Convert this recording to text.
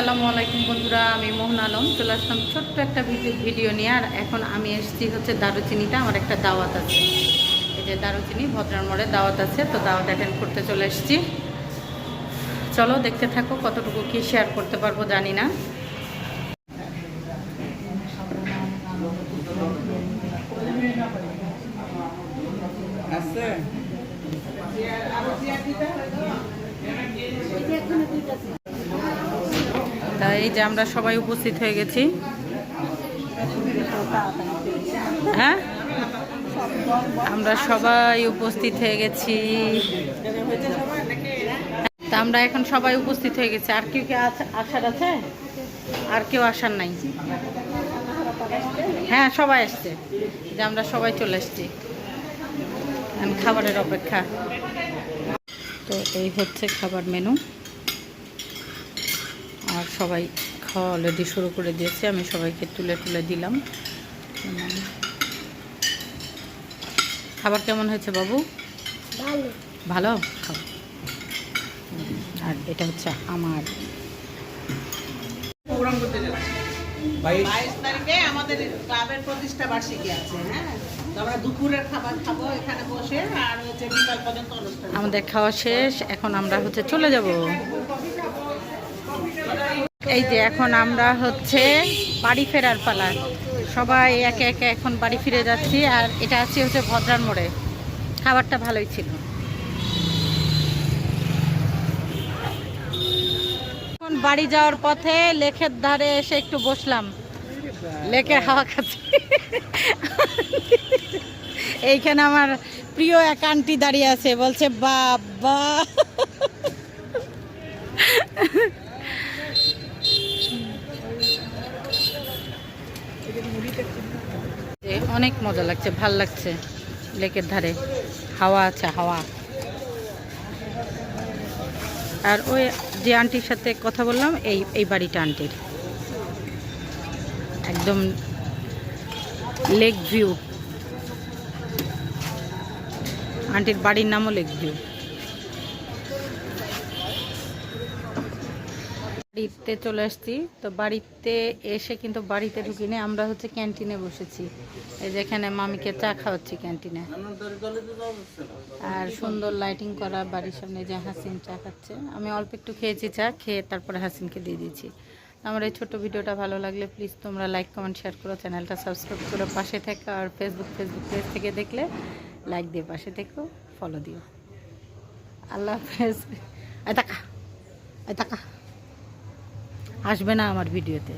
আসসালামু আলাইকুম বন্ধুরা আমি মোহন আলম। চলে আসলাম ছোট্ট একটা ভিডিও ভিডিও নিয়ে আর এখন আমি এসেছি হচ্ছে দারুচিনিটা আমার একটা দাওয়াত আছে। এই যে দারুচিনি ভদ্রার মোড়ে দাওয়াত আছে তো দাওয়াত অ্যাটেন্ড করতে চলে এসেছি। চলো দেখতে থাকো কতটুকু কি শেয়ার করতে পারব জানি না। আছে। তা এই যে আমরা সবাই উপস্থিত হয়ে গেছি। হ্যাঁ? আমরা সবাই উপস্থিত হয়ে গেছি। তা আমরা এখন সবাই উপস্থিত হয়ে গেছি। আর কেউ কি আসার আছে? আর কেউ আসার নাই? হ্যাঁ সবাই আসছে। যে আমরা সবাই চলে এখন খাবারের অপেক্ষা। তো এই হচ্ছে খাবার মেনু। আর সবাই খাওয়া অলরেডি শুরু করে দিয়েছে আমি সবাইকে তুলে তুলে দিলাম। খাবার কেমন হয়েছে বাবু? ভালো। খাবার আর এটা হচ্ছে আমার। বাইশ তারিখে আমাদের ক্লাবের প্রতিষ্ঠা বার্ষিকী আছে হ্যাঁ? তো আমরা দুপুরের খাবার খাব এখানে বসে আর হচ্ছে বিকাল পর্যন্ত অনুষ্ঠান আমাদের খাওয়া শেষ এখন আমরা হচ্ছে চলে যাব। এই যে এখন আমরা হচ্ছে বাড়ি ফেরার পালা। সবাই একে একে এখন বাড়ি ফিরে যাচ্ছি, আর এটা আছে হচ্ছে ভদ্রার মোড়ে। খাবারটা ভালোই ছিল। এখন বাড়ি যাওয়ার পথে লেখের ধারে এসে একটু বসলাম। লেকের হাওয়া খাচ্ছি। এইখানে আমার প্রিয় এক আন্টি দাঁড়িয়ে আছে, বলছে, বাবা। অনেক মজা লাগছে, ভালো লাগছে লেকের ধারে। হাওয়া আছে, হাওয়া। আর ওই যে আন্টির সাথে কথা বললাম, এই এই বাড়িটা আন্টির। একদম লেক ভিউ আন্টির বাড়ির নামও লেক ভিউ বাড়িতে চলে আসছি। তো বাড়িতে এসে কিন্তু বাড়িতে ঢুকিনি, আমরা হচ্ছে ক্যান্টিনে বসেছি। এই যেখানে মামিকে চা খাওয়াচ্ছি ক্যান্টিনে। আর সুন্দর লাইটিং করা, বাড়ির সামনে যে হাসিন চা খাচ্ছে। আমি অল্প একটু খেয়েছি চা, খেয়ে তারপরে হাসিনকে দিয়ে দিয়েছি। আমার এই ছোট ভিডিওটা ভালো লাগলে প্লিজ তোমরা লাইক কমেন্ট শেয়ার করো, চ্যানেলটা সাবস্ক্রাইব করে, পাশে থেকো, আর ফেসবুক ফেসবুক পেজ থেকে দেখলে লাইক দিয়ে পাশে থেকো ফলো দিও। আল্লাহ হাফেজ। টাকা আসবে না আমার ভিডিওতে।